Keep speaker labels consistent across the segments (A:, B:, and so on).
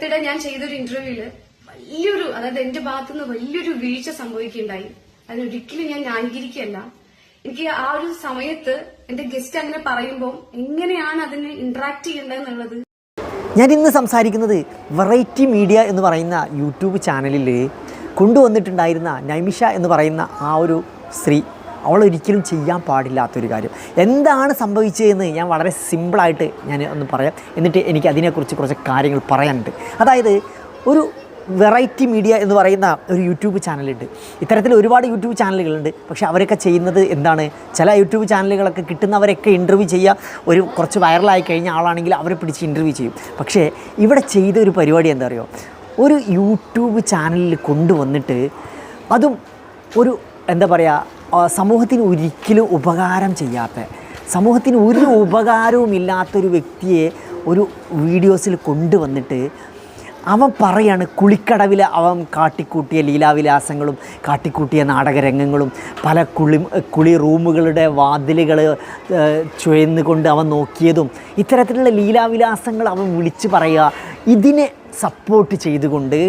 A: അടുത്തിടെ ഞാൻ ചെയ്തൊരു ഇന്റർവ്യൂവിൽ വലിയൊരു അതായത് എന്റെ ഭാഗത്തുനിന്ന് വലിയൊരു വീഴ്ച സംഭവിക്കുകയുണ്ടായി. അതിനൊരിക്കലും ഞാൻ ന്യായീകരിക്കുകയല്ല. എനിക്ക് ആ ഒരു സമയത്ത് എന്റെ ഗസ്റ്റ് അങ്ങനെ പറയുമ്പോൾ എങ്ങനെയാണ് അതിന് ഇന്ററാക്ട് ചെയ്യേണ്ടതെന്നുള്ളത്?
B: ഞാൻ ഇന്ന് സംസാരിക്കുന്നത് വെറൈറ്റി മീഡിയ എന്ന് പറയുന്ന യൂട്യൂബ് ചാനലിൽ കൊണ്ടുവന്നിട്ടുണ്ടായിരുന്ന നൈമിഷ എന്ന് പറയുന്ന ആ ഒരു സ്ത്രീ. അവൾ ഒരിക്കലും ചെയ്യാൻ പാടില്ലാത്തൊരു കാര്യം. എന്താണ് സംഭവിച്ചതെന്ന് ഞാൻ വളരെ സിമ്പിളായിട്ട് ഞാൻ ഒന്ന് പറയാം. എന്നിട്ട് എനിക്ക് അതിനെക്കുറിച്ച് കുറച്ച് കാര്യങ്ങൾ പറയാനുണ്ട്. അതായത് ഒരു വെറൈറ്റി മീഡിയ എന്ന് പറയുന്ന ഒരു യൂട്യൂബ് ചാനലുണ്ട്. ഇത്തരത്തിൽ ഒരുപാട് യൂട്യൂബ് ചാനലുകളുണ്ട്. പക്ഷേ അവരൊക്കെ ചെയ്യുന്നത് എന്താണ്? ചില യൂട്യൂബ് ചാനലുകളൊക്കെ കിട്ടുന്നവരൊക്കെ ഇന്റർവ്യൂ ചെയ്യുക. ഒരു കുറച്ച് വൈറലായി കഴിഞ്ഞ ആളാണെങ്കിൽ അവരെ പിടിച്ച് ഇന്റർവ്യൂ ചെയ്യും. പക്ഷേ ഇവിടെ ചെയ്ത ഒരു പരിപാടി എന്താ പറയുക ഒരു യൂട്യൂബ് ചാനലിൽ കൊണ്ടുവന്നിട്ട് അതും ഒരു എന്താ പറയുക സമൂഹത്തിന് ഒരിക്കലും ഉപകാരം ചെയ്യാത്ത സമൂഹത്തിന് ഒരു ഉപകാരവും ഇല്ലാത്തൊരു വ്യക്തിയെ ഒരു വീഡിയോസിൽ കൊണ്ടുവന്നിട്ട് അവൻ പറയാണ് കുളിക്കടവിൽ അവൻ കാട്ടിക്കൂട്ടിയ ലീലാവിലാസങ്ങളും കാട്ടിക്കൂട്ടിയ നാടകരംഗങ്ങളും പല കുളി കുളി റൂമുകളുടെ വാതിലുകൾ ചുഴന്നുകൊണ്ട് അവൻ നോക്കിയതും ഇത്തരത്തിലുള്ള ലീലാവിലാസങ്ങൾ അവൻ വിളിച്ചു പറയുക ഇതിനെ സപ്പോർട്ട് ചെയ്തുകൊണ്ട്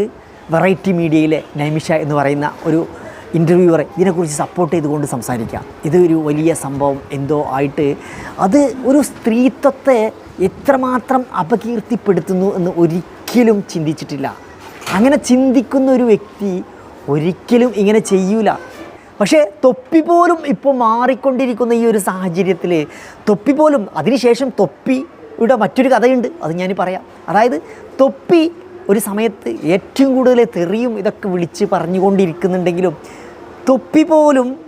B: വെറൈറ്റി മീഡിയയിലെ നൈമിഷ എന്ന് പറയുന്ന ഒരു ഇന്റർവ്യൂവറെ ഇതിനെക്കുറിച്ച് സപ്പോർട്ട് ചെയ്തുകൊണ്ട് സംസാരിക്കാം ഇതൊരു വലിയ സംഭവം എന്തോ ആയിട്ട് അത് ഒരു സ്ത്രീത്വത്തെ എത്രമാത്രം അപകീർത്തിപ്പെടുത്തുന്നു എന്ന് ഒരിക്കലും ചിന്തിച്ചിട്ടില്ല. അങ്ങനെ ചിന്തിക്കുന്ന ഒരു വ്യക്തി ഒരിക്കലും ഇങ്ങനെ ചെയ്യൂല. പക്ഷേ തൊപ്പി പോലും ഇപ്പോൾ മാറിക്കൊണ്ടിരിക്കുന്ന ഈ ഒരു സാഹചര്യത്തിൽ തൊപ്പി പോലും അതിനുശേഷം തൊപ്പിയുടെ മറ്റൊരു കഥയുണ്ട് അത് ഞാൻ പറയാം. അതായത് തൊപ്പി ഒരു സമയത്ത് ഏറ്റവും കൂടുതൽ തെറിയും ഇതൊക്കെ വിളിച്ച് പറഞ്ഞുകൊണ്ടിരിക്കുന്നുണ്ടെങ്കിലും തൊപ്പി പോലും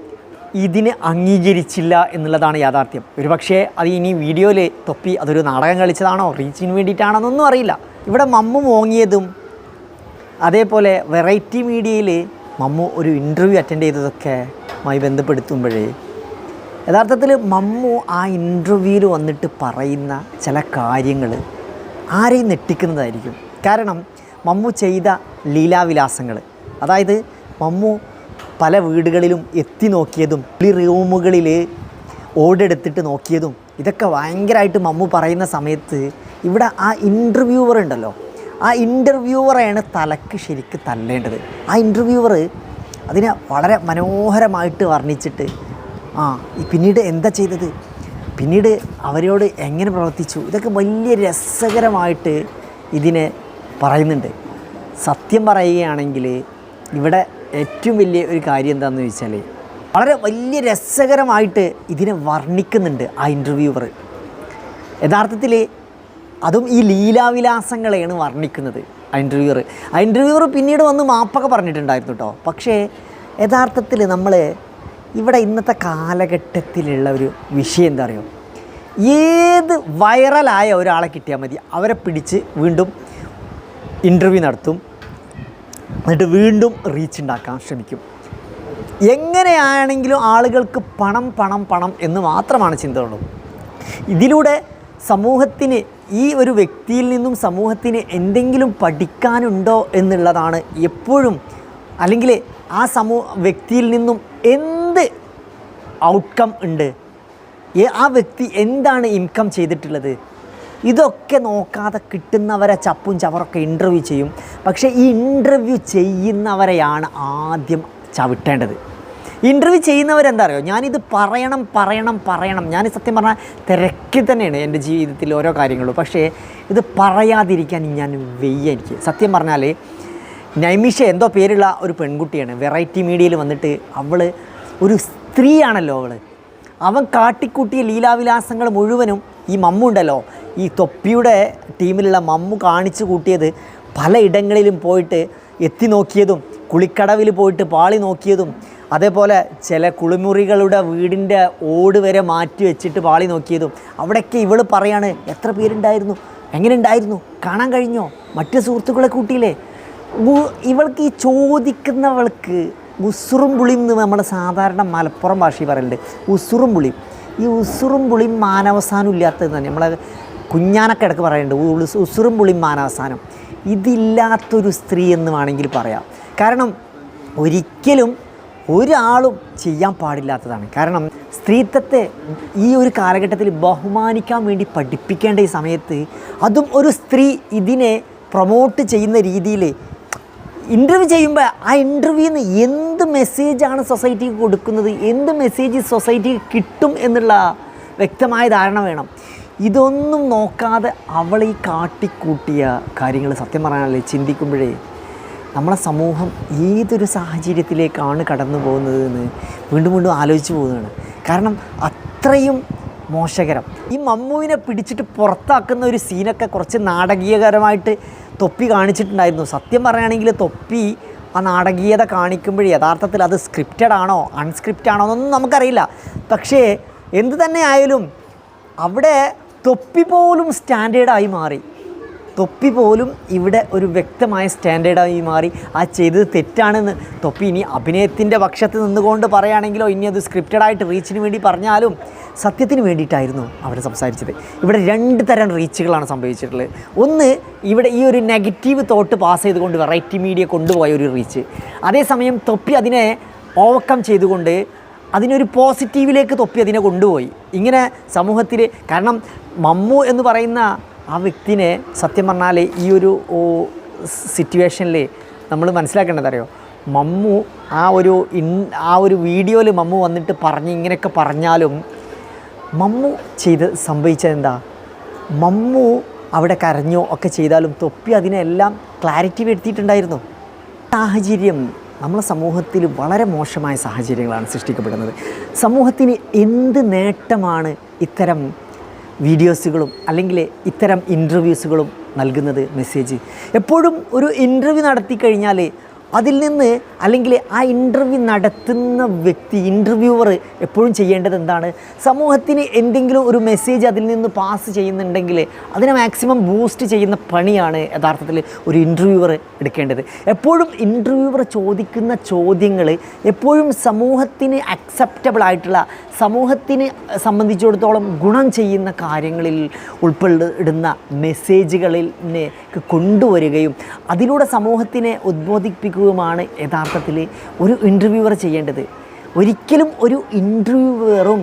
B: ഇതിനെ അംഗീകരിച്ചില്ല എന്നുള്ളതാണ് യാഥാർത്ഥ്യം. ഒരു പക്ഷേ അത് ഇനി വീഡിയോയിൽ തൊപ്പി അതൊരു നാടകം കളിച്ചതാണോ റീച്ചിന് വേണ്ടിയിട്ടാണോ എന്നൊന്നും അറിയില്ല. ഇവിടെ മമ്മു മോങ്ങിയതും അതേപോലെ വെറൈറ്റി മീഡിയയിൽ മമ്മു ഒരു ഇന്റർവ്യൂ അറ്റൻഡ് ചെയ്തതൊക്കെ മായി ബന്ധപ്പെടുത്തുമ്പോഴേ യഥാർത്ഥത്തിൽ മമ്മു ആ ഇന്റർവ്യൂവിൽ വന്നിട്ട് പറയുന്ന ചില കാര്യങ്ങൾ ആരെയും നെട്ടിക്കുന്നതായിരിക്കും കാരണം മമ്മു ചെയ്ത ലീലാവിലാസങ്ങൾ അതായത് മമ്മു പല വീടുകളിലും എത്തി നോക്കിയതും ഈ റൂമുകളിൽ ഓടെടുത്തിട്ട് നോക്കിയതും ഇതൊക്കെ ഭയങ്കരമായിട്ട് മമ്മു പറയുന്ന സമയത്ത് ഇവിടെ ആ ഇന്റർവ്യൂവർ ഉണ്ടല്ലോ. ആ ഇന്റർവ്യൂവറെയാണ് തലക്ക് ശരിക്ക് തല്ലേണ്ടത്. ആ ഇന്റർവ്യൂവർ അതിനെ വളരെ മനോഹരമായിട്ട് വർണിച്ചിട്ട് ആ പിന്നീട് എന്താ ചെയ്തത്? പിന്നീട് അവരോട് എങ്ങനെ പ്രവർത്തിച്ചു? ഇതൊക്കെ വലിയ രസകരമായിട്ട് ഇതിനെ പറയുന്നുണ്ട്. സത്യം പറയുകയാണെങ്കിൽ ഇവിടെ ഏറ്റവും വലിയ ഒരു കാര്യം എന്താണെന്ന് ചോദിച്ചാൽ വളരെ വലിയ രസകരമായിട്ട് ഇതിനെ വർണിക്കുന്നുണ്ട് ആ ഇന്റർവ്യൂവർ യഥാർത്ഥത്തിൽ അതും ഈ ലീലാവിലാസങ്ങളെയാണ് വർണിക്കുന്നത് ആ ഇന്റർവ്യൂവർ ആ ഇന്റർവ്യൂവർ പിന്നീട് വന്ന് മാപ്പൊക്കെ പറഞ്ഞിട്ടുണ്ടായിരുന്നു കേട്ടോ പക്ഷേ യഥാർത്ഥത്തിൽ നമ്മൾ ഇവിടെ ഇന്നത്തെ കാലഘട്ടത്തിലുള്ള ഒരു വിഷയം എന്താ പറയുക ഏത് വൈറലായ ഒരാളെ കിട്ടിയാൽ മതി. അവരെ പിടിച്ച് വീണ്ടും ഇന്റർവ്യൂ നടത്തും. എന്നിട്ട് വീണ്ടും റീച്ച് ഉണ്ടാക്കാൻ ശ്രമിക്കും. എങ്ങനെയാണെങ്കിലും ആളുകൾക്ക് പണം പണം പണം എന്ന് മാത്രമാണ് ചിന്തയുള്ളൂ. ഇതിലൂടെ സമൂഹത്തിന് ഈ ഒരു വ്യക്തിയിൽ നിന്നും സമൂഹത്തിന് എന്തെങ്കിലും പഠിക്കാനുണ്ടോ എന്നുള്ളതാണ് എപ്പോഴും അല്ലെങ്കിൽ ആ സമൂഹ വ്യക്തിയിൽ നിന്നും എന്ത് ഔട്ട്കം ഉണ്ട്? ആ വ്യക്തി എന്താണ് ഇൻകം ചെയ്തിട്ടുള്ളത്? ഇതൊക്കെ നോക്കാതെ കിട്ടുന്നവരെ ചപ്പും ചവറൊക്കെ ഇന്റർവ്യൂ ചെയ്യും. പക്ഷേ ഈ ഇന്റർവ്യൂ ചെയ്യുന്നവരെയാണ് ആദ്യം ചവിട്ടേണ്ടത്. ഇന്റർവ്യൂ ചെയ്യുന്നവരെന്താ അറിയോ ഞാനിത് പറയണം പറയണം പറയണം. ഞാൻ സത്യം പറഞ്ഞാൽ തിരക്കി തന്നെയാണ് എന്റെ ജീവിതത്തിൽ ഓരോ കാര്യങ്ങളും. പക്ഷേ ഇത് പറയാതിരിക്കാൻ ഞാൻ വെയ്യ എനിക്ക്. സത്യം പറഞ്ഞാൽ നൈമിഷ എന്തോ പേരുള്ള ഒരു പെൺകുട്ടിയാണ്. വെറൈറ്റി മീഡിയയിൽ വന്നിട്ട് അവൾ ഒരു സ്ത്രീയാണല്ലോ അവൾ അവൻ കാട്ടിക്കൂട്ടിയ ലീലാവിലാസങ്ങൾ മുഴുവനും ഈ മമ്മു ഉണ്ടല്ലോ ഈ തൊപ്പിയുടെ ടീമിലുള്ള മമ്മു കാണിച്ചു കൂട്ടിയത് പലയിടങ്ങളിലും പോയിട്ട് എത്തി നോക്കിയതും കുളിക്കടവിൽ പോയിട്ട് പാളി നോക്കിയതും അതേപോലെ ചില കുളിമുറികളുടെ വീടിന്റെ ഓട് വരെ മാറ്റി വെച്ചിട്ട് പാളി നോക്കിയതും. അവിടെയൊക്കെ ഇവൾ പറയാണ് എത്ര പേരുണ്ടായിരുന്നു? എങ്ങനെ ഉണ്ടായിരുന്നു കാണാൻ കഴിഞ്ഞോ? മറ്റു സുഹൃത്തുക്കളെ കൂട്ടിയില്ലേ? ഇവൾക്ക് ഈ ചോദിക്കുന്നവൾക്ക് ഉസുറും പുളിയും എന്ന് നമ്മൾ സാധാരണ മലപ്പുറം ഭാഷയിൽ പറയലുണ്ട്. ഉസുറും പുളിയും. ഈ ഉസുറും പുളിയും മാനവസാനം ഇല്ലാത്തത് തന്നെ. നമ്മളെ കുഞ്ഞാനൊക്കെ ഇടയ്ക്ക് പറയുന്നുണ്ട് ഉസുറും പുളിയും മാനവസാനം ഇതില്ലാത്തൊരു സ്ത്രീ എന്ന് വേണമെങ്കിൽ പറയാം. കാരണം ഒരിക്കലും ഒരാളും ചെയ്യാൻ പാടില്ലാത്തതാണ്. കാരണം സ്ത്രീത്വത്തെ ഈ ഒരു കാലഘട്ടത്തിൽ ബഹുമാനിക്കാൻ വേണ്ടി പഠിപ്പിക്കേണ്ട ഈ സമയത്ത് അതും ഒരു സ്ത്രീ ഇതിനെ പ്രൊമോട്ട് ചെയ്യുന്ന രീതിയിൽ ഇന്റർവ്യൂ ചെയ്യുമ്പോൾ ആ ഇന്റർവ്യൂന്ന് എന്ത് മെസ്സേജാണ് സൊസൈറ്റിക്ക് കൊടുക്കുന്നത് എന്ത് മെസ്സേജ് സൊസൈറ്റിക്ക് കിട്ടും എന്നുള്ള വ്യക്തമായ ധാരണ വേണം. ഇതൊന്നും നോക്കാതെ അവൾ ഈ കാട്ടിക്കൂട്ടിയ കാര്യങ്ങൾ സത്യം പറയാനല്ലേ ചിന്തിക്കുമ്പോഴേ നമ്മളെ സമൂഹം ഏതൊരു സാഹചര്യത്തിലേക്കാണ് കടന്നു പോകുന്നതെന്ന് വീണ്ടും വീണ്ടും ആലോചിച്ച് പോകുന്നതാണ് കാരണം അത്രയും മോശകരം. ഈ മമ്മുവിനെ പിടിച്ചിട്ട് പുറത്താക്കുന്ന ഒരു സീനൊക്കെ കുറച്ച് നാടകീയകരമായിട്ട് തൊപ്പി കാണിച്ചിട്ടുണ്ടായിരുന്നു. സത്യം പറയുകയാണെങ്കിൽ തൊപ്പി ആ നാടകീയത കാണിക്കുമ്പോൾ യഥാർത്ഥത്തിൽ അത് സ്ക്രിപ്റ്റഡ് ആണോ അൺസ്ക്രിപ്റ്റ് ആണോ എന്നൊന്നും നമുക്കറിയില്ല. പക്ഷേ എന്ത് തന്നെ ആയാലും അവിടെ തൊപ്പി പോലും സ്റ്റാൻഡേർഡായി മാറി. തൊപ്പി പോലും ഇവിടെ ഒരു വ്യക്തമായ സ്റ്റാൻഡേർഡായി മാറി. ആ ചെയ്തത് തെറ്റാണെന്ന് തൊപ്പി ഇനി അഭിനയത്തിന്റെ പക്ഷത്ത് നിന്നുകൊണ്ട് പറയുകയാണെങ്കിലോ ഇനി അത് സ്ക്രിപ്റ്റഡായിട്ട് റീച്ചിന് വേണ്ടി പറഞ്ഞാലും സത്യത്തിന് വേണ്ടിയിട്ടായിരുന്നു അവിടെ സംസാരിച്ചത്. ഇവിടെ രണ്ട് തരം റീച്ചുകളാണ് സംഭവിച്ചിട്ടുള്ളത്. ഒന്ന് ഇവിടെ ഈ ഒരു നെഗറ്റീവ് തോട്ട് പാസ് ചെയ്തുകൊണ്ട് വെറൈറ്റി മീഡിയ കൊണ്ടുപോയ ഒരു റീച്ച് അതേസമയം തൊപ്പി അതിനെ ഓവർകം ചെയ്തുകൊണ്ട് അതിനൊരു പോസിറ്റീവിലേക്ക് തൊപ്പി അതിനെ കൊണ്ടുപോയി. ഇങ്ങനെ സമൂഹത്തിൽ കാരണം മമ്മു എന്ന് പറയുന്ന ആ വ്യക്തിനെ സത്യം പറഞ്ഞാൽ ഈ ഒരു സിറ്റുവേഷനിൽ നമ്മൾ മനസ്സിലാക്കേണ്ടത് അറിയോ? മമ്മു ആ ഒരു ഇൻ ആ ഒരു വീഡിയോയിൽ മമ്മു വന്നിട്ട് പറഞ്ഞ് ഇങ്ങനെയൊക്കെ പറഞ്ഞാലും മമ്മു ചെയ്ത് സംഭവിച്ചത് എന്താ? മമ്മു അവിടെ കരഞ്ഞോ ഒക്കെ ചെയ്താലും തൊപ്പി അതിനെല്ലാം ക്ലാരിറ്റി വരുത്തിയിട്ടുണ്ടായിരുന്നു. സാഹചര്യം നമ്മളെ സമൂഹത്തിൽ വളരെ മോശമായ സാഹചര്യങ്ങളാണ് സൃഷ്ടിക്കപ്പെടുന്നത്. സമൂഹത്തിന് എന്ത് നേട്ടമാണ് ഇത്തരം വീഡിയോസുകളും അല്ലെങ്കിൽ ഇത്തരം ഇന്റർവ്യൂസുകളും നൽകുന്നത് മെസ്സേജ് എപ്പോഴും ഒരു ഇന്റർവ്യൂ നടത്തി കഴിഞ്ഞാൽ അതിൽ നിന്ന് അല്ലെങ്കിൽ ആ ഇന്റർവ്യൂ നടത്തുന്ന വ്യക്തി ഇന്റർവ്യൂവർ എപ്പോഴും ചെയ്യേണ്ടത് എന്താണ്? സമൂഹത്തിന് എന്തെങ്കിലും ഒരു മെസ്സേജ് അതിൽ നിന്ന് പാസ് ചെയ്യുന്നുണ്ടെങ്കിൽ അതിനെ മാക്സിമം ബൂസ്റ്റ് ചെയ്യുന്ന പണിയാണ് യഥാർത്ഥത്തിൽ ഒരു ഇന്റർവ്യൂവർ എടുക്കേണ്ടത്. എപ്പോഴും ഇന്റർവ്യൂവർ ചോദിക്കുന്ന ചോദ്യങ്ങൾ എപ്പോഴും സമൂഹത്തിന് അക്സെപ്റ്റബിൾ ആയിട്ടുള്ള സമൂഹത്തിന് സംബന്ധിച്ചിടത്തോളം ഗുണം ചെയ്യുന്ന കാര്യങ്ങളിൽ ഉൾപ്പെടുന്ന മെസ്സേജുകളിൽ കൊണ്ടുവരികയും അതിലൂടെ സമൂഹത്തിനെ ഉദ്ബോധിപ്പിക്കുകയുമാണ് യഥാർത്ഥത്തിൽ ഒരു ഇന്റർവ്യൂവർ ചെയ്യേണ്ടത്. ഒരിക്കലും ഒരു ഇന്റർവ്യൂവറും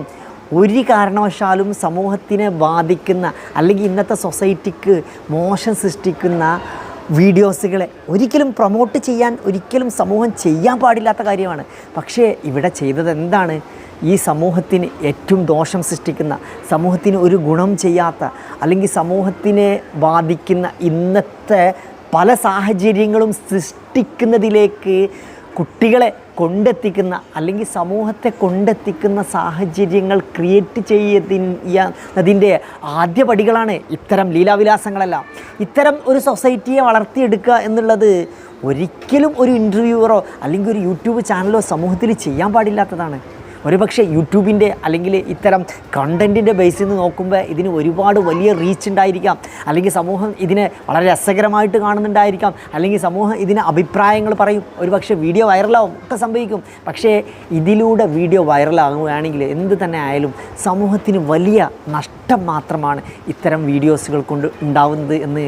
B: ഒരു കാരണവശാലും സമൂഹത്തിനെ ബാധിക്കുന്ന അല്ലെങ്കിൽ ഇന്നത്തെ സൊസൈറ്റിക്ക് മോശം സൃഷ്ടിക്കുന്ന വീഡിയോസുകളെ ഒരിക്കലും പ്രൊമോട്ട് ചെയ്യാൻ ഒരിക്കലും സമൂഹം ചെയ്യാൻ പാടില്ലാത്ത കാര്യമാണ്. പക്ഷേ ഇവിടെ ചെയ്തത് എന്താണ്? ഈ സമൂഹത്തിന് ഏറ്റവും ദോഷം സൃഷ്ടിക്കുന്ന സമൂഹത്തിന് ഒരു ഗുണം ചെയ്യാത്ത അല്ലെങ്കിൽ സമൂഹത്തിനെ ബാധിക്കുന്ന ഇന്നത്തെ പല സാഹചര്യങ്ങളും സൃഷ്ടിക്കുന്നതിലേക്ക് കുട്ടികളെ കൊണ്ടെത്തിക്കുന്ന അല്ലെങ്കിൽ സമൂഹത്തെ കൊണ്ടെത്തിക്കുന്ന സാഹചര്യങ്ങൾ ക്രിയേറ്റ് ചെയ്യുന്നതിന്റെ ആദ്യ പടികളാണ് ഇത്തരം ലീലാവിലാസങ്ങളെല്ലാം. ഇത്തരം ഒരു സൊസൈറ്റിയെ വളർത്തിയെടുക്കുക എന്നുള്ളത് ഒരിക്കലും ഒരു ഇന്റർവ്യൂവറോ അല്ലെങ്കിൽ ഒരു യൂട്യൂബ് ചാനലോ സമൂഹത്തിൽ ചെയ്യാൻ പാടില്ലാത്തതാണ്. ഒരുപക്ഷെ യൂട്യൂബിന്റെ അല്ലെങ്കിൽ ഇത്തരം കണ്ടന്റിന്റെ ബേസിൽ നിന്ന് നോക്കുമ്പോൾ ഇതിന് ഒരുപാട് വലിയ റീച്ച് ഉണ്ടായിരിക്കാം. അല്ലെങ്കിൽ സമൂഹം ഇതിനെ വളരെ രസകരമായിട്ട് കാണുന്നുണ്ടായിരിക്കാം. അല്ലെങ്കിൽ സമൂഹം ഇതിന് അഭിപ്രായങ്ങൾ പറയും. ഒരുപക്ഷെ വീഡിയോ വൈറലാവും. ഒക്കെ സംഭവിക്കും. പക്ഷേ ഇതിലൂടെ വീഡിയോ വൈറലാകുകയാണെങ്കിൽ എന്ത് തന്നെ ആയാലും സമൂഹത്തിന് വലിയ നഷ്ടം മാത്രമാണ് ഇത്തരം വീഡിയോസുകൾ കൊണ്ട് ഉണ്ടാവുന്നത് എന്ന്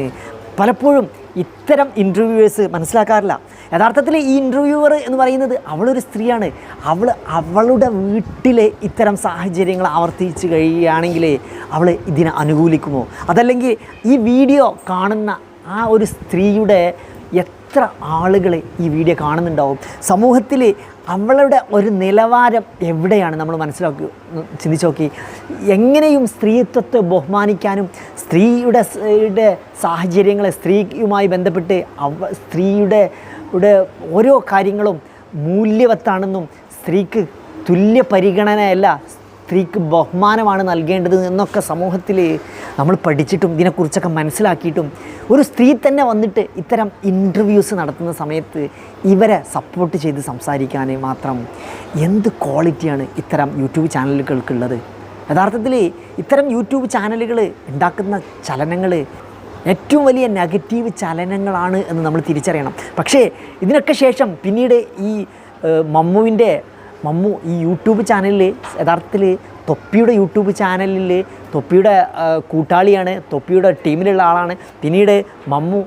B: പലപ്പോഴും ഇത്തരം ഇന്റർവ്യൂവേഴ്സ് മനസ്സിലാക്കാറില്ല. യഥാർത്ഥത്തിൽ ഈ ഇന്റർവ്യൂവർ എന്ന് പറയുന്നത് അവളൊരു സ്ത്രീയാണ്. അവൾ അവളുടെ വീട്ടിലെ ഇത്തരം സാഹചര്യങ്ങൾ ആവർത്തിച്ച് കഴിയുകയാണെങ്കിൽ അവൾ ഇതിനെ അനുകൂലിക്കുമോ? അതല്ലെങ്കിൽ ഈ വീഡിയോ കാണുന്ന ആ ഒരു സ്ത്രീയുടെ എത്ര ആളുകൾ ഈ വീഡിയോ കാണുന്നുണ്ടാവും? സമൂഹത്തിൽ അവളുടെ ഒരു നിലവാരം എവിടെയാണ് നമ്മൾ മനസ്സിലാക്കി ചിന്തിച്ച് നോക്കി. എങ്ങനെയും സ്ത്രീത്വത്തെ ബഹുമാനിക്കാനും സ്ത്രീയുടെ യുടെ സാഹചര്യങ്ങളെ സ്ത്രീയുമായി ബന്ധപ്പെട്ട് അവ സ്ത്രീയുടെ യുടെ ഓരോ കാര്യങ്ങളും മൂല്യവത്താണെന്നും സ്ത്രീക്ക് തുല്യ പരിഗണനയല്ല സ്ത്രീക്ക് ബഹുമാനമാണ് നൽകേണ്ടത് എന്നൊക്കെ സമൂഹത്തിൽ നമ്മൾ പഠിച്ചിട്ടും ഇതിനെക്കുറിച്ചൊക്കെ മനസ്സിലാക്കിയിട്ടും ഒരു സ്ത്രീ തന്നെ വന്നിട്ട് ഇത്തരം ഇന്റർവ്യൂസ് നടത്തുന്ന സമയത്ത് ഇവരെ സപ്പോർട്ട് ചെയ്ത് സംസാരിക്കാൻ മാത്രം എന്ത് ക്വാളിറ്റിയാണ് ഇത്തരം യൂട്യൂബ് ചാനലുകൾക്കുള്ളത് യഥാർത്ഥത്തിൽ ഇത്തരം യൂട്യൂബ് ചാനലുകൾ ഉണ്ടാക്കുന്ന ചലനങ്ങൾ ഏറ്റവും വലിയ നെഗറ്റീവ് ചലനങ്ങളാണ് എന്ന് നമ്മൾ തിരിച്ചറിയണം. പക്ഷേ ഇതിനൊക്കെ ശേഷം പിന്നീട് ഈ മമ്മുവിന്റെ മമ്മു ഈ യൂട്യൂബ് ചാനലിൽ യഥാർത്ഥത്തിൽ തൊപ്പിയുടെ യൂട്യൂബ് ചാനലിൽ തൊപ്പിയുടെ കൂട്ടാളിയാണ് തൊപ്പിയുടെ ടീമിലുള്ള ആളാണ്. പിന്നീട് മമ്മു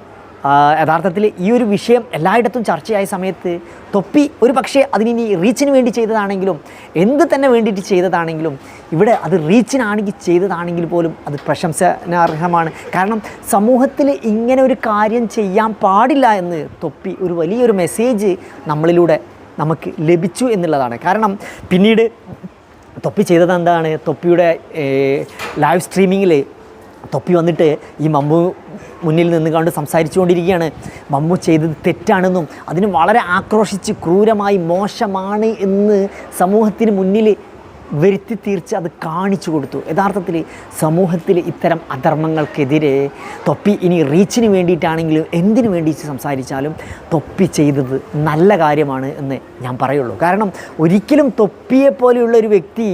B: യഥാർത്ഥത്തിൽ ഈ ഒരു വിഷയം എല്ലായിടത്തും ചർച്ചയായ സമയത്ത് തൊപ്പി ഒരു പക്ഷേ അതിനി റീച്ചിന് വേണ്ടി ചെയ്തതാണെങ്കിലും എന്ത് തന്നെ വേണ്ടിയിട്ട് ചെയ്തതാണെങ്കിലും ഇവിടെ അത് റീച്ചിനാണെങ്കിൽ ചെയ്തതാണെങ്കിൽ പോലും അത് പ്രശംസനാർഹമാണ്. കാരണം സമൂഹത്തിൽ ഇങ്ങനെ ഒരു കാര്യം ചെയ്യാൻ പാടില്ല എന്ന് തൊപ്പി ഒരു വലിയൊരു മെസ്സേജ് നമ്മളിലൂടെ നമുക്ക് ലഭിച്ചു എന്നുള്ളതാണ്. കാരണം പിന്നീട് തൊപ്പി ചെയ്തത് എന്താണ്? തൊപ്പിയുടെ ലൈവ് സ്ട്രീമിങ്ങിൽ തൊപ്പി വന്നിട്ട് ഈ മമ്മു മുന്നിൽ നിന്ന് കണ്ട് സംസാരിച്ചുകൊണ്ടിരിക്കുകയാണ്. മമ്മു ചെയ്തത് തെറ്റാണെന്നും അതിന് വളരെ ആക്രോശിച്ച് ക്രൂരമായി മോശമാണ് എന്ന് സമൂഹത്തിന് മുന്നിൽ വരുത്തി തീർച്ച് അത് കാണിച്ചു കൊടുത്തു. യഥാർത്ഥത്തിൽ സമൂഹത്തിൽ ഇത്തരം അധർമ്മങ്ങൾക്കെതിരെ തൊപ്പി ഇനി റീച്ചിന് വേണ്ടിയിട്ടാണെങ്കിലും എന്തിനു വേണ്ടി സംസാരിച്ചാലും തൊപ്പി ചെയ്തത് നല്ല കാര്യമാണ് എന്ന് ഞാൻ പറയുള്ളൂ. കാരണം ഒരിക്കലും തൊപ്പിയെ പോലെയുള്ള ഒരു വ്യക്തി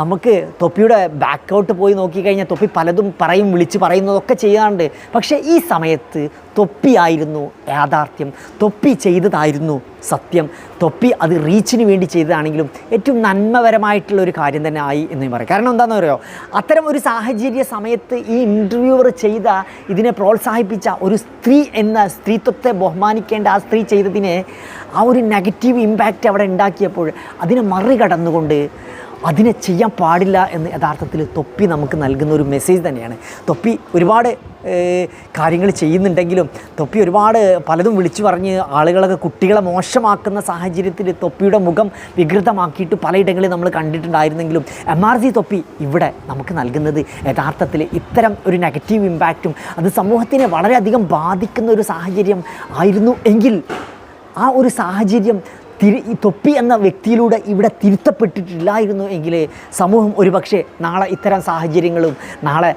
B: നമുക്ക് തൊപ്പിയുടെ ബാക്കൗട്ട് പോയി നോക്കിക്കഴിഞ്ഞാൽ തൊപ്പി പലതും പറയും വിളിച്ച് പറയുന്നതൊക്കെ ചെയ്യാറുണ്ട്. പക്ഷേ ഈ സമയത്ത് തൊപ്പിയായിരുന്നു യാഥാർത്ഥ്യം. തൊപ്പി ചെയ്തതായിരുന്നു സത്യം. തൊപ്പി അത് റീച്ചിന് വേണ്ടി ചെയ്തതാണെങ്കിലും ഏറ്റവും നന്മപരമായിട്ടുള്ള ഒരു കാര്യം തന്നെ ആയി എന്ന് പറയാം. കാരണം എന്താണെന്ന് പറയുമോ അത്തരം ഒരു സാഹചര്യ സമയത്ത് ഈ ഇന്റർവ്യൂവർ ചെയ്ത ഇതിനെ പ്രോത്സാഹിപ്പിച്ച ഒരു സ്ത്രീ എന്ന സ്ത്രീത്വത്തെ ബഹുമാനിക്കേണ്ട ആ സ്ത്രീ ചെയ്തതിനെ ആ ഒരു നെഗറ്റീവ് ഇമ്പാക്റ്റ് അവിടെ ഉണ്ടാക്കിയപ്പോൾ അതിനെ മറികടന്നുകൊണ്ട് അതിനെ ചെയ്യാൻ പാടില്ല എന്ന് യഥാർത്ഥത്തിൽ തൊപ്പി നമുക്ക് നൽകുന്ന ഒരു മെസ്സേജ് തന്നെയാണ്. തൊപ്പി ഒരുപാട് കാര്യങ്ങൾ ചെയ്യുന്നുണ്ടെങ്കിലും തൊപ്പി ഒരുപാട് പലതും വിളിച്ചു പറഞ്ഞ് ആളുകളൊക്കെ കുട്ടികളെ മോശമാക്കുന്ന സാഹചര്യത്തിൽ തൊപ്പിയുടെ മുഖം വികൃതമാക്കിയിട്ട് പലയിടങ്ങളിൽ നമ്മൾ കണ്ടിട്ടുണ്ടായിരുന്നെങ്കിലും എം ആർ സി തൊപ്പി ഇവിടെ നമുക്ക് നൽകുന്നത് യഥാർത്ഥത്തിൽ ഇത്തരം ഒരു നെഗറ്റീവ് ഇമ്പാക്റ്റും അത് സമൂഹത്തിനെ വളരെയധികം ബാധിക്കുന്ന ഒരു സാഹചര്യം ആയിരുന്നു എങ്കിൽ ആ ഒരു സാഹചര്യം തിരി തൊപ്പി എന്ന വ്യക്തിയിലൂടെ ഇവിടെ തിരുത്തപ്പെട്ടിട്ടില്ലായിരുന്നു എങ്കിൽ സമൂഹം ഒരുപക്ഷെ നാളെ ഇത്തരം സാഹചര്യങ്ങളും നാളെ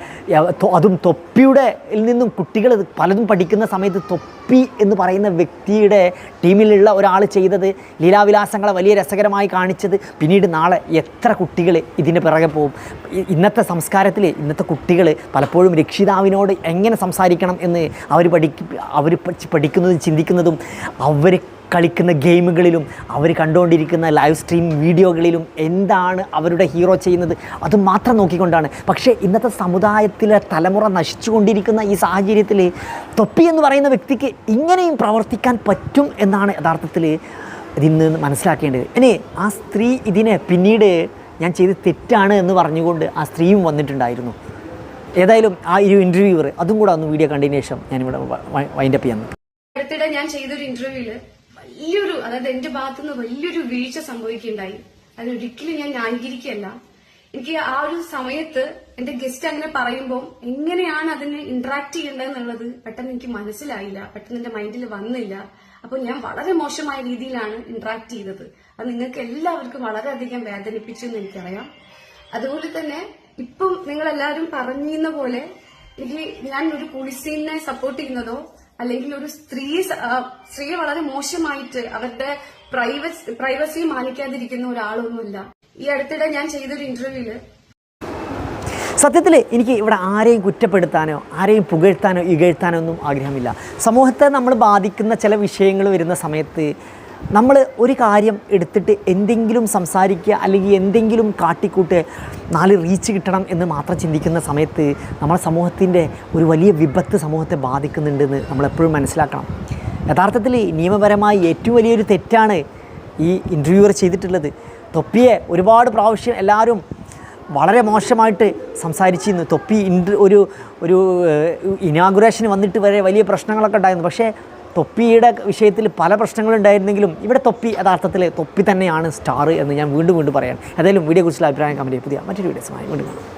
B: അതും തൊപ്പിയുടെ നിന്നും കുട്ടികൾ പലതും പഠിക്കുന്ന സമയത്ത് തൊപ്പി എന്ന് പറയുന്ന വ്യക്തിയുടെ ടീമിലുള്ള ഒരാൾ ചെയ്തത് ലീലാവിലാസങ്ങളെ വലിയ രസകരമായി കാണിച്ചത്. പിന്നീട് നാളെ എത്ര കുട്ടികൾ ഇതിന് പിറകെ പോകും. ഇന്നത്തെ സംസ്കാരത്തിൽ ഇന്നത്തെ കുട്ടികൾ പലപ്പോഴും രക്ഷിതാവിനോട് എങ്ങനെ സംസാരിക്കണം എന്ന് അവർ പഠി അവർ പഠിക്കുന്നതും ചിന്തിക്കുന്നതും അവർ കളിക്കുന്ന ഗെയിമുകളിലും അവർ കണ്ടുകൊണ്ടിരിക്കുന്ന ലൈവ് സ്ട്രീം വീഡിയോകളിലും എന്താണ് അവരുടെ ഹീറോ ചെയ്യുന്നത് അത് മാത്രം നോക്കിക്കൊണ്ടാണ്. പക്ഷേ ഇന്നത്തെ സമുദായത്തിലെ തലമുറ നശിച്ചുകൊണ്ടിരിക്കുന്ന ഈ സാഹചര്യത്തിൽ തൊപ്പി എന്ന് പറയുന്ന വ്യക്തിക്ക് ഇങ്ങനെയും പ്രവർത്തിക്കാൻ പറ്റും എന്നാണ് യഥാർത്ഥത്തിൽ ഇതിൽ നിന്ന് മനസ്സിലാക്കേണ്ടത്. ഇനി ആ സ്ത്രീ ഇതിനെ പിന്നീട് ഞാൻ ചെയ്ത് തെറ്റാണ് എന്ന് പറഞ്ഞുകൊണ്ട് ആ സ്ത്രീയും വന്നിട്ടുണ്ടായിരുന്നു. ഏതായാലും ആ ഒരു ഇന്റർവ്യൂവർ അതും കൂടെ ഒന്ന് വീഡിയോ കണ്ടതിന് ശേഷം ഞാനിവിടെ വൈൻഡപ്പ് ചെയ്യാൻ
A: അടുത്തിടെ ഞാൻ ചെയ്തൊരു ഇന്റർവ്യൂവിൽ വലിയൊരു അതായത് എന്റെ ഭാഗത്തുനിന്ന് വലിയൊരു വീഴ്ച സംഭവിക്കുകയുണ്ടായി. അതിനൊരിക്കലും ഞാൻ ന്യായീകരിക്കുകയല്ല. എനിക്ക് ആ ഒരു സമയത്ത് എന്റെ ഗസ്റ്റ് അങ്ങനെ പറയുമ്പോൾ എങ്ങനെയാണ് അതിന് ഇന്ററാക്ട് ചെയ്യേണ്ടതെന്നുള്ളത് പെട്ടെന്ന് എനിക്ക് മനസ്സിലായില്ല. പെട്ടെന്ന് എന്റെ മൈൻഡിൽ വന്നില്ല. അപ്പൊ ഞാൻ വളരെ മോശമായ രീതിയിലാണ് ഇന്ററാക്ട് ചെയ്തത്. അത് നിങ്ങൾക്ക് എല്ലാവർക്കും വളരെയധികം വേദനിപ്പിച്ചു എന്ന് എനിക്കറിയാം. അതുപോലെ തന്നെ ഇപ്പം നിങ്ങൾ എല്ലാവരും പറഞ്ഞിരുന്ന പോലെ എനിക്ക് ഞാൻ ഒരു പോലീസിനെ സപ്പോർട്ട് ചെയ്യുന്നതോ അല്ലെങ്കിൽ ഒരു സ്ത്രീ സ്ത്രീ വളരെ മോശമായിട്ട് അവരുടെ പ്രൈവസി പ്രൈവസി മാനിക്കാതിരിക്കുന്ന ഒരാളൊന്നുമില്ല. ഈ അടുത്തിടെ ഞാൻ ചെയ്തൊരു ഇന്റർവ്യൂവിൽ
B: സത്യത്തിൽ എനിക്ക് ഇവിടെ ആരെയും കുറ്റപ്പെടുത്താനോ ആരെയും പുകഴ്ത്താനോ ഇകഴ്ത്താനോ ഒന്നും ആഗ്രഹമില്ല. സമൂഹത്തെ നമ്മൾ ബാധിക്കുന്ന ചില വിഷയങ്ങൾ വരുന്ന സമയത്ത് നമ്മൾ ഒരു കാര്യം എടുത്തിട്ട് എന്തെങ്കിലും സംസാരിക്കുക അല്ലെങ്കിൽ എന്തെങ്കിലും കാട്ടിക്കൂട്ട് നാല് റീച്ച് കിട്ടണം എന്ന് മാത്രം ചിന്തിക്കുന്ന സമയത്ത് നമ്മുടെ സമൂഹത്തിന്റെ ഒരു വലിയ വിപത്ത് സമൂഹത്തെ ബാധിക്കുന്നുണ്ടെന്ന് നമ്മൾ എപ്പോഴും മനസ്സിലാക്കണം. യഥാർത്ഥത്തിൽ നിയമപരമായി ഏറ്റവും വലിയൊരു തെറ്റാണ് ഈ ഇന്റർവ്യൂവർ ചെയ്തിട്ടുള്ളത്. തൊപ്പിയെ ഒരുപാട് പ്രാവശ്യം എല്ലാവരും വളരെ മോശമായിട്ട് സംസാരിച്ചിരുന്നു. തൊപ്പി ഇന്റർ ഒരു ഒരു ഇനാഗുറേഷന് വന്നിട്ട് വരെ വലിയ പ്രശ്നങ്ങളൊക്കെ ഉണ്ടായിരുന്നു. പക്ഷേ തൊപ്പിയുടെ വിഷയത്തിൽ പല പ്രശ്നങ്ങളുണ്ടായിരുന്നെങ്കിലും ഇവിടെ തൊപ്പി യഥാർത്ഥത്തിൽ തൊപ്പി തന്നെയാണ് സ്റ്റാർ എന്ന് ഞാൻ വീണ്ടും വീണ്ടും പറയാൻ. ഏതായാലും കുറിച്ചുള്ള അഭിപ്രായം കമന്റ് പുതിയ മറ്റൊരു വീഡിയോസുമായി വീണ്ടും